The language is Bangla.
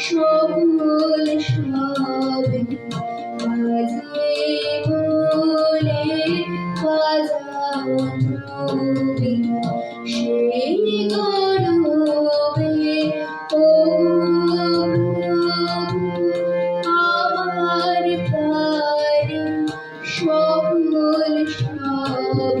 সকল সব মাঝে বলে হাজার সেই ও আমার প্রাণ সকল সব